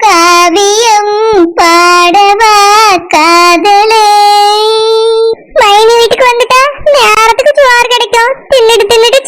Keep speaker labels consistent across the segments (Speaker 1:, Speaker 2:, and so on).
Speaker 1: காவியம் பாடவா காதலே. மைனி வீட்டுக்கு வந்துட்டா? நேரத்துக்கு சுவார் கிடைக்கும். தின்னுட்டு தின்னுட்டு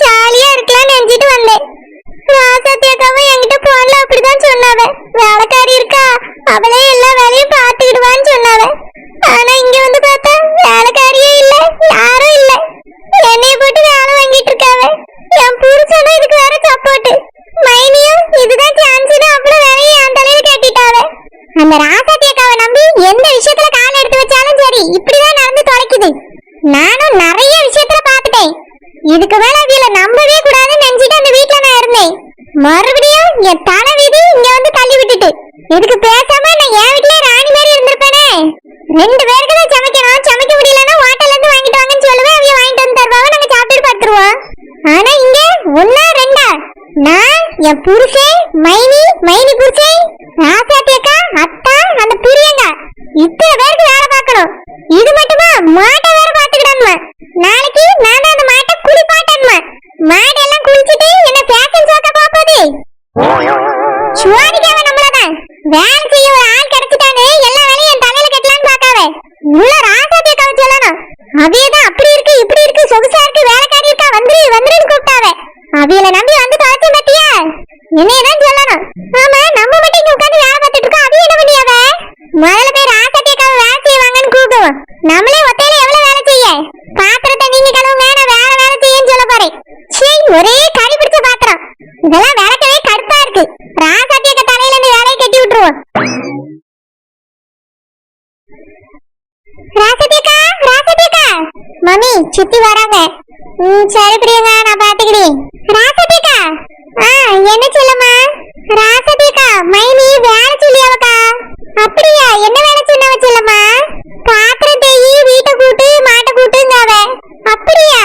Speaker 1: மறுபடியும் என் தலை விதி இங்க வந்து தள்ளி விட்டுட்டு. இதுக்கு பேசாம நான் என் வீட்லயே ராணி மாதிரி இருந்திருப்பேனே? ரெண்டு பேருக்கு தான் சமைக்கணும். சமைக்க முடியலன்னா ஹோட்டல்ல இருந்து வாங்கிட்டு வாங்கன்னு சொல்லுவேன். அவங்க வாங்கிட்டு வந்து தருவாங்க. நாங்க சாப்பிட்டு படுத்துருவோம். ஆனா இங்க ஒன்னா ரெண்டா? நான் என் புருஷன் மைனி அவியல நம்பி வந்து தொலைச்சு பத்தியா என்னதான் சொல்லணும். ஆமா நம்ம மட்டும் இங்க உட்காந்து வேலை பார்த்துட்டு இருக்கோம். அவிய என்ன பண்ணியாவ முதல்ல போய் ராசட்டேக்காவ வேலை செய்வாங்கன்னு கூப்பிடுவோம் நம்மளே ஒத்தையில எவ்வளவு வேலை செய்ய? பாத்திரத்தை நீங்க கழுவு வேற வேலை செய்யன்னு சொல்ல போறேன். சீ ஒரே கறி பிடிச்ச பாத்திரம். இதெல்லாம் விளக்கவே கடுப்பா இருக்கு. ராசட்டேக்க தலையில இருந்து வேலையை கட்டி விட்டுருவோம். ராசட்டேக்கா மம்மி சுத்தி வராங்க. ம் சரி பிரியங்கா நான் பாத்துக்கிறேன். ராசபிகா? ஆ என்ன சொல்லுமா? ராசபிகா மைனி வேற சொல்லியாவக்கா. அப்படியா என்ன வேலை சொன்னவ சொல்லுமா? பாத்திரம் தேயி வீட்டை கூட்டு மாட்டை கூட்டுங்காவ. அப்படியா?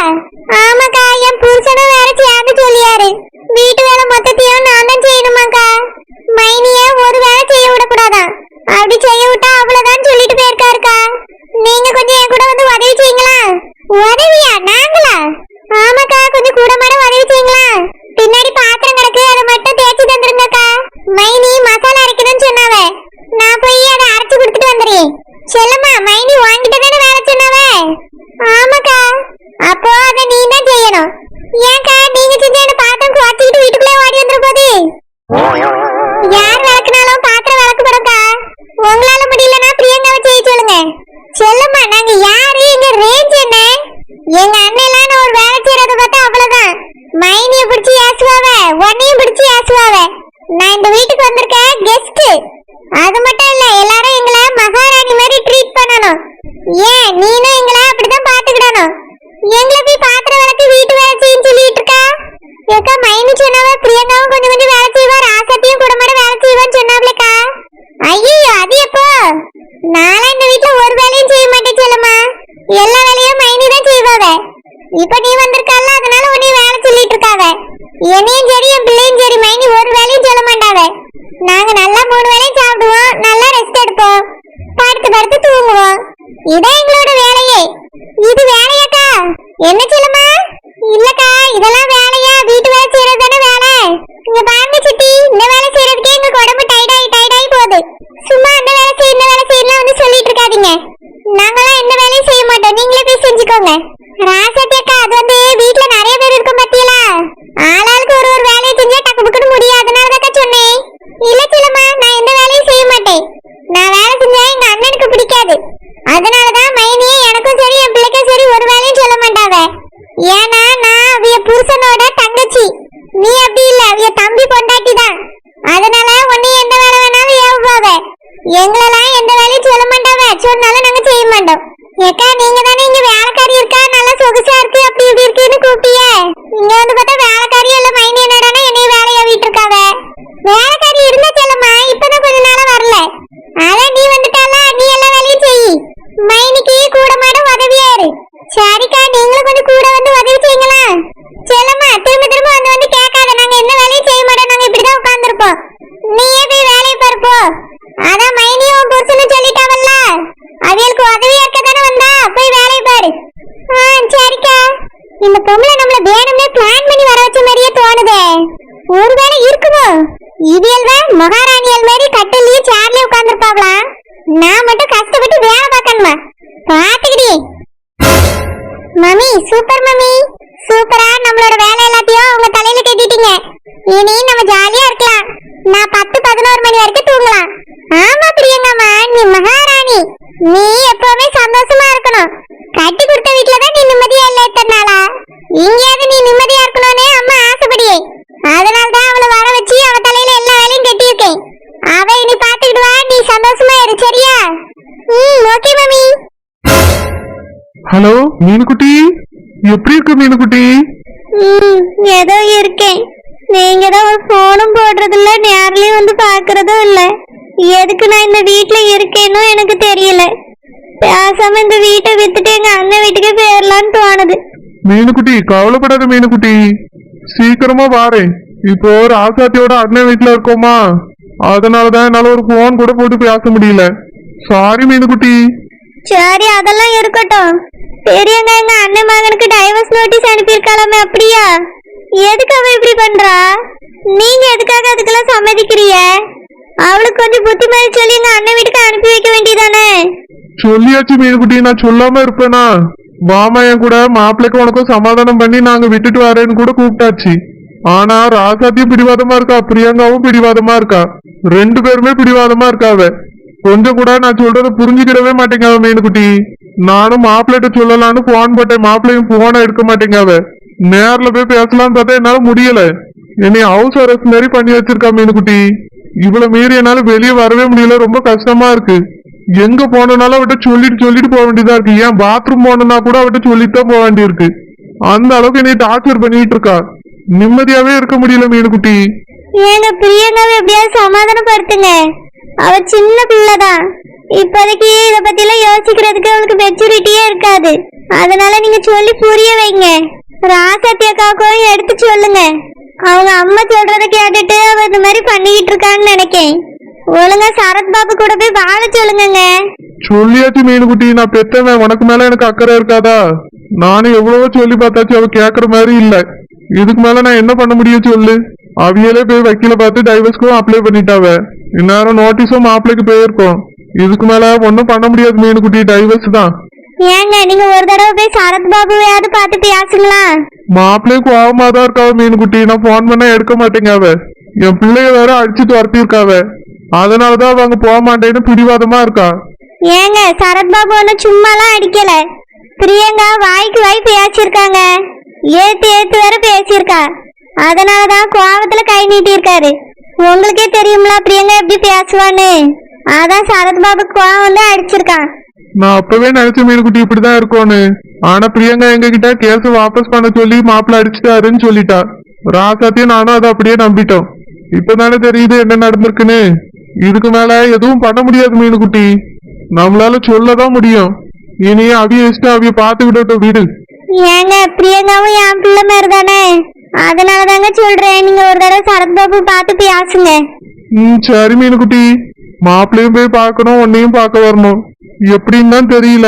Speaker 1: என்ன இருக்கு அப்படி இப்படி இருக்குன்னு கூப்பிட்டிய. இங்க வந்து பார்த்தா வேலைக்காரி இல்ல மைனி என்னடானா என்னைய வேலையா வீட்டு இருக்காங்க. வேலைக்காரி இருந்தா செல்லம்மா இப்பதான் கொஞ்ச நாளா வரல. அதான் நீ வந்துட்டால நீ எல்லா வேலையும் செய். மைனிக்கு கூட மாட உதவியா சரிக்கா நீங்களும் கொஞ்சம் கூட வந்து உதவி செய்யுங்களா? செல்லம்மா திரும்ப திரும்ப வந்து வந்து கேட்காத. நாங்க என்ன வேலையும் செய்ய மாட்டோம். நாங்க இப்படிதான் உட்கார்ந்துருப்போம். நீ மம்மி சூப்பர் மம்மி. சூப்பரா நம்மளோட வேலை எல்லாத்தையும் அவங்க தலையில கட்டிட்டீங்க. இனி நம்ம ஜாலியா இருக்கலாம். நான் பத்து பதினோரு மணி வரைக்கும் தூங்கலாம். ஆமா பிரியங்கம்மா நீ மகாராணி. நீ எப்பவுமே சந்தோஷமா இருக்கணும். கட்டி கொடுத்த வீட்டுல தான் நீ நிம்மதியா இல்ல இத்தனை நாளா? இங்கேயாவது நீ நிம்மதியா இருக்கணும்னே அம்மா ஆசைப்படியே.
Speaker 2: அதனால தான் மீனுக்குட்டி? எப்படி இருக்கு மீனுக்குட்டி?
Speaker 1: ம் ஏதோ இருக்கேன். நீங்க தான் ஒரு போனும் போடுறது இல்ல நேர்லயும் வந்து பாக்குறதும் இல்ல. எதுக்கு நான் இந்த வீட்ல இருக்கேனோ எனக்கு தெரியல. பேசாம இந்த வீட்டை வித்துட்டு எங்க அண்ணன் வீட்டுக்கு போயிடலான்னு தோணுது.
Speaker 2: மீனுக்குட்டி கவலைப்படாத மீனுக்குட்டி. சீக்கிரமா வாரேன் இப்போ ராசாத்தியோட அண்ணன் வீட்டுல இருக்கோமா? அதனாலதான் என்னால ஒரு போன் கூட போட்டு பேச முடியல. சாரி மீனுக்குட்டி.
Speaker 1: சரி அதெல்லாம் இருக்கட்டும். பெரியங்க எங்க அண்ணன் மகனுக்கு டைவர்ஸ் நோட்டீஸ் அனுப்பியிருக்காளாமே அப்படியா? எதுக்கு அவ இப்படி பண்றா? நீங்க எதுக்காக அதுக்கெல்லாம் சம்மதிக்கிறீங்க? அவளுக்கு கொஞ்சம் புத்திமதி சொல்லி எங்க அண்ணன் வீட்டுக்கு அனுப்பி வைக்க வேண்டியதானே?
Speaker 2: சொல்லியாச்சு மீனுக்குட்டி நான் சொல்லாம இருப்பேனா? வாமா என் கூட மாப்பிள்ளைக்கு உனக்கும் சமாதானம் பண்ணி நாங்க விட்டுட்டு வரேன்னு கூட கூப்பிட்டாச்சு. ஆனா ராசாத்தியும் பிடிவாதமா இருக்கா? பிரியங்காவும் பிடிவாதமா இருக்கா? ரெண்டு பேருமே பிடிவாதமா இருக்காவ கொஞ்சம் கூட நான் சொல்றத புரிஞ்சுக்கிடவே மாட்டேங்காவ மீனுக்குட்டி. நானும் மாப்பிள்ளைகிட்ட சொல்லலாம்னு போன் போட்டேன். மாப்பிள்ளையும் போனை எடுக்க மாட்டேங்காத நேர்ல போய் பேசலாம்னு பார்த்தா என்னால முடியல. என்னை ஹவுஸ் அரெஸ்ட் மாதிரி பண்ணி வச்சிருக்கா மீனுக்குட்டி. இவ்வளவு மீறி என்னால வெளியே வரவே முடியல. ரொம்ப கஷ்டமா இருக்கு. எங்க போனனாலும் அவட்ட சொல்லிட்டு சொல்லிட்டு போக வேண்டியதா இருக்கு. ஏன் பாத்ரூம் போனனா கூட அவட்ட சொல்லிட்டு தான் போக வேண்டியிருக்கு. அந்த அளவுக்கு என்னை டார்ச்சர் பண்ணிட்டு இருக்கா. நிம்மதியாவே இருக்க முடியல மீனுக்குட்டி.
Speaker 1: ஏங்க பிரியங்காவை எப்படியாவது சமாதானப்படுத்துங்க. அவ சின்ன பிள்ளைதான். இப்போதைக்கு இத பத்தி எல்லாம் யோசிக்கிறதுக்கு அவளுக்கு மெச்சூரிட்டியே இருக்காது. அதனால நீங்க சொல்லி புரிய வைங்க. ராசாத்தி அக்காவுக்கும் எடுத்து சொல்லுங்க. அவங்க அம்மா சொல்றத கேட்டுட்டு அவ இந்த மாதிரி பண்ணிக்கிட்டு இருக்கான்னு நினைக்கேன். ஒழுங்கா சரத் பாபு கூட போய் வாழ சொல்லுங்கங்க.
Speaker 2: சொல்லியாச்சு மீனுக்குட்டி நான் பெத்தவன். உனக்கு மேல எனக்கு அக்கறை இருக்காதா? நானும் எவ்வளவோ சொல்லி பார்த்தாச்சு அவ கேக்குற மாதிரி இல்ல. இதுக்கு மேல நான் என்ன பண்ண முடியும் சொல்லு? அவியலே போய் வக்கீல பார்த்து டைவர்ஸ்க்கும் அப்ளை பண்ணிட்டாவ. இந்நேரம் நோட்டீஸும் மாப்பிள்ளைக்கு போயிருக்கோம். இதுக்கு மேல ஒன்றும் பண்ண முடியாது மீனுக்குட்டி. டைவர்ஸ் தான்.
Speaker 1: ஏங்க நீங்க ஒரு தடவை போய் சரத் பாபுவையாவது பார்த்து பேசுங்களா?
Speaker 2: மாப்பிள்ளையும் கோவமா தான் இருக்காவ மீனுக்குட்டி. நான் போன் பண்ணா எடுக்க மாட்டேங்க அவ. என் பிள்ளைய வேற அடிச்சு துரத்தி இருக்காவ அதனாலதான் அவ அங்க போக மாட்டேன்னு பிடிவாதமா இருக்கா.
Speaker 1: ஏங்க சரத் பாபு ஒன்னும் சும்மாலாம் அடிக்கல. பிரியங்கா வாய்க்கு வாய் பேசியிருக்காங்க. ஏத்து ஏத்து வேற பேசியிருக்கா. அதனாலதான் கோவத்துல கை நீட்டியிருக்காரு. உங்களுக்கே தெரியும்ல பிரியங்கா எப்படி பேசுவான்னு. அதான் சரத் பாபு கோவம் வந்து அடிச்சிருக்கான்.
Speaker 2: நான் அப்பவே நினைச்ச மீனுக்குட்டி இப்படிதான் இருக்கும்னு ஆனா பிரியங்கா எங்க கிட்ட கேஸ வாபஸ் பண்ண சொல்லி மாப்பிள்ள அடிச்சுட்டாருன்னு சொல்லிட்டா. ராசாத்தையும் நானும் அதை அப்படியே நம்பிட்டோம். இப்பதானே தெரியுது என்ன நடந்திருக்குன்னு. இதுக்கு மேல எதுவும் பண்ண முடியாது மீனுக்குட்டி. நம்மளால சொல்லதான் முடியும். இனி அவிய இஷ்டம் அவிய விடட்டும் வீடு.
Speaker 1: ஏங்க பிரியங்காவும் என் பிள்ளை அதனால தாங்க சொல்றேன். நீங்க ஒரு தடவை சரத் பாபு பார்த்து பேசுங்க.
Speaker 2: ம் சரி மீனுக்குட்டி. மாப்பிள்ளையும் போய் பார்க்கணும் உன்னையும் பார்க்க வரணும். எப்படின்னு தான் தெரியல.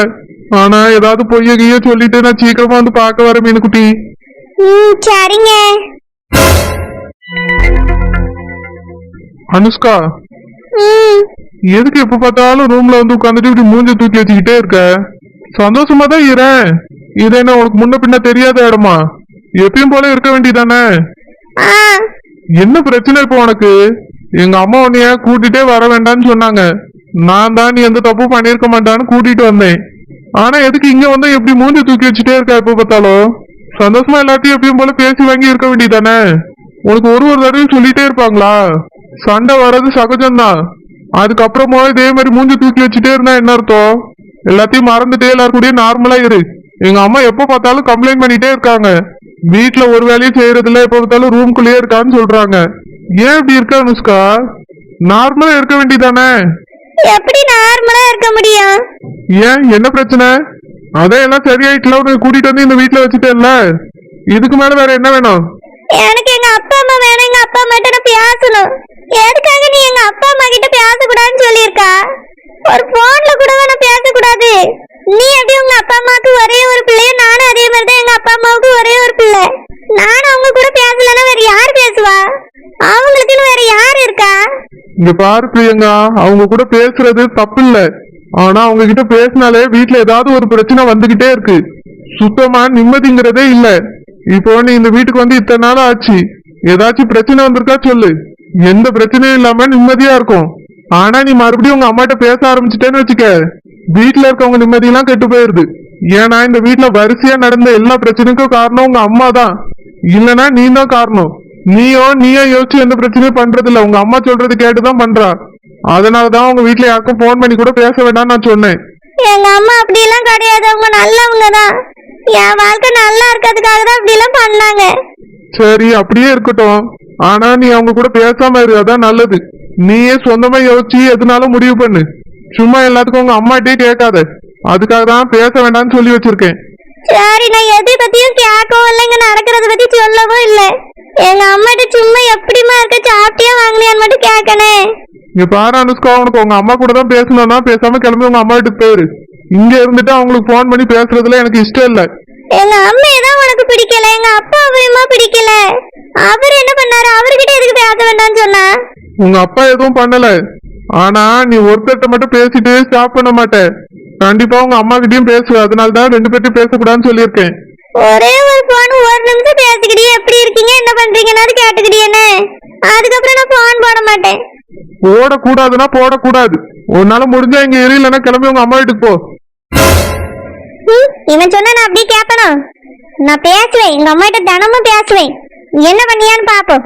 Speaker 2: ஆனா ஏதாவது பொய்ய கிய்ய சொல்லிட்டு நான் சீக்கிரமா வந்து பார்க்க வரேன் மீனுக்குட்டி.
Speaker 1: ம் சரிங்க.
Speaker 2: அனுஷ்கா
Speaker 1: ம்.
Speaker 2: எதுக்கு எப்ப பார்த்தாலும் ரூம்ல வந்து உட்காந்துட்டு இப்படி மூஞ்ச தூக்கி வச்சுக்கிட்டே இருக்க? சந்தோஷமா தான் இரேன் இது என்ன உனக்கு முன்ன பின்ன தெரியாத இடமா? எப்பயும் போல இருக்க வேண்டியதானே? என்ன பிரச்சனை இப்போ உனக்கு? எங்க அம்மா உன்னைய கூட்டிட்டே வர வேண்டாம்னு சொன்னாங்க. நான் தான் நீ எந்த தப்பும் பண்ணிருக்க மாட்டான்னு கூட்டிட்டு வந்தேன். ஆனா எதுக்கு இங்க வந்து எப்படி மூஞ்சி தூக்கி வச்சுட்டே இருக்க எப்ப பார்த்தாலும்? சந்தோஷமா எல்லாத்தையும் எப்பயும் போல பேசி வாங்கி இருக்க வேண்டியதானே? உனக்கு ஒரு ஒரு தடவையும் சொல்லிட்டே இருப்பாங்களா? சண்டை வர்றது சகஜம்தான். அதுக்கப்புறமா இதே மாதிரி மூஞ்சி தூக்கி வச்சுட்டே இருந்தா என்ன அர்த்தம்? எல்லாத்தையும் மறந்துட்டே எல்லாரும் கூடயும் நார்மலா இரு. எங்க அம்மா எப்ப பார்த்தாலும் கம்ப்ளைண்ட் பண்ணிட்டே இருக்காங்க. வீட்ல ஒரு வேலையும் செய்யறது இல்ல எப்ப பார்த்தாலும் ரூம்குள்ளேயே இருக்கான்னு சொல்றாங்க. ஏன் இப்படி இருக்க அனுஷ்கா? நார்மலா இருக்க வேண்டியதானே?
Speaker 1: எப்படி நார்மலா இருக்க முடியும்?
Speaker 2: ஏன்? என்ன பிரச்சனை? அதான் எல்லாம் சரியாயிட்டுல உன்னை கூட்டிட்டு வந்து இந்த வீட்ல வச்சுட்டேன்ல இதுக்கு மேல வேற என்ன வேணும்?
Speaker 1: எனக்கு எங்க அப்பா அம்மா வேணும். எங்க அப்பா அம்மாட்ட நான் பேசணும். எதுக்காக நீ எங்க அப்பா அம்மா கிட்ட பேசக்கூடாதுன்னு சொல்லியிருக்கா? ஒரு போன்ல கூட நான் பேசக்கூடாது? நீ எப்படி உங்க அப்பா அம்மாவுக்கு ஒரே ஒரு பிள்ளைய நானும் அதே மாதிரி தான் எங்க அப்பா அம்மாவுக்கு ஒரே ஒரு பிள்ளை நானும் அவங்க கூட பேசலன்னா வேற யார் பேசுவா? அவங்களுக்குன்னு வேற யார் இருக்கா?
Speaker 2: இங்க பாரு பிரியங்கா அவங்க கூட பேசுறது தப்பு இல்ல ஆனா அவங்க கிட்ட பேசினாலே வீட்டுல ஏதாவது ஒரு பிரச்சனை வந்துகிட்டே இருக்கு. சுத்தமா நிம்மதிங்கிறதே இல்ல. இப்போ நீ இந்த வீட்டுக்கு வந்து இத்தனை நாள் ஆச்சு. ஏதாச்சும் பிரச்சனை வந்திருக்கா சொல்லு. எந்த பிரச்சனையும் இல்லாம நிம்மதியா இருக்கும். ஆனா நீ மறுபடியும் உங்க அம்மாட்ட பேச ஆரம்பிச்சிட்டேன்னு வச்சுக்க. வீட்டுல இருக்கவங்க நிம்மதியெல்லாம் கெட்டு போயிருது. ஏன்னா இந்த வீட்ல வரிசையா நடந்த எல்லா பிரச்சனைக்கும் காரணம் உங்க அம்மா தான். இல்லனா நீ தான் காரணம். நீயோ நீயோ யோசிச்சு எந்த பிரச்சனையும் பண்றது இல்ல உங்க அம்மா சொல்றது கேட்டுதான் பண்றா. அதனாலதான் உங்க வீட்ல யாருக்கும் போன் பண்ணி கூட பேச வேண்டாம்னு நான் சொன்னேன்.
Speaker 1: எங்க அம்மா அப்படியெல்லாம் கிடையாது. அவங்க நல்லவங்க தான். என் வாழ்க்கை நல்லா இருக்கிறதுக்காக தான் அப்படியெல்லாம் பண்ணாங்க.
Speaker 2: சரி அப்படியே இருக்கட்டும். ஆனா நீ அவங்க கூட பேசாம இரு. அதான் நல்லது. நீயே சொந்தமா யோசிச்சு எதுனாலும் முடிவு பண்ணு. சும்மா எல்லாத்துக்கும் உங்க அம்மாட்டே கேட்காத. அதுக்காக தான் பேச வேண்டாம்னு சொல்லி வச்சிருக்கேன்.
Speaker 1: சரி நான் எதை பத்தியும் கேட்கவும் இல்லை இங்க நடக்கிறத பத்தி சொல்லவும் இல்லை. எங்க அம்மாட்ட சும்மா எப்படிமா இருக்க சாப்பிட்டியா வாங்கினியான்னு மட்டும் கேட்கனே
Speaker 2: இங்க பாரு அனுஷ்கா உனக்கு உங்க அம்மா கூட தான் பேசணும்னா பேசாம கிளம்பி உங்க அம்மா வீட்டுக்கு போயிரு இங்க இருந்துட்டு அவங்களுக்கு ஃபோன் பண்ணி பேசுறதுல எனக்கு இஷ்டம் இல்ல.
Speaker 1: எங்க அம்மா தான் உனக்கு பிடிக்கல எங்க அப்பா அவையுமா பிடிக்கல? அவர் என்ன பண்ணாரு? அவர்கிட்ட எதுக்கு பேச வேண்டாம்னு சொன்னா?
Speaker 2: உங்க அப்பா எதுவும் பண்ணல. ஆனா நீ ஒருத்தர்ட்ட மட்டும் பேசிட்டு ஸ்டாப் பண்ண மாட்ட. கண்டிப்பா உங்க அம்மா கிட்டயும் பேசுவ அதனால தான் ரெண்டு பேர்ட்டையும் பேசக்கூடாதுன்னு சொல்லியிருக்கேன்.
Speaker 1: ஒரே ஒரு போன் ஒரு நிமிஷம் பேசிக்கிட்டே எப்படி இருக்கீங்க என்ன பண்றீங்கன்னு கேட்டுக்கிட்டேன்னு அதுக்கப்புறம் நான் போன் போட மாட்டேன்.
Speaker 2: போடக்கூடாதுன்னா போடக்கூடாது. உன்னால முடிஞ்சா இங்க இரு இல்லைன்னா கிளம்பி உங்க அம்மா வீட்டுக்கு போ.
Speaker 1: இவன் சொன்னா நான் அப்படியே கேட்கணும் நான் பேசுவேன். எங்க அம்மா கிட்ட தினமும் பேசுவேன். என்ன பண்ணியான்னு பாப்போம்.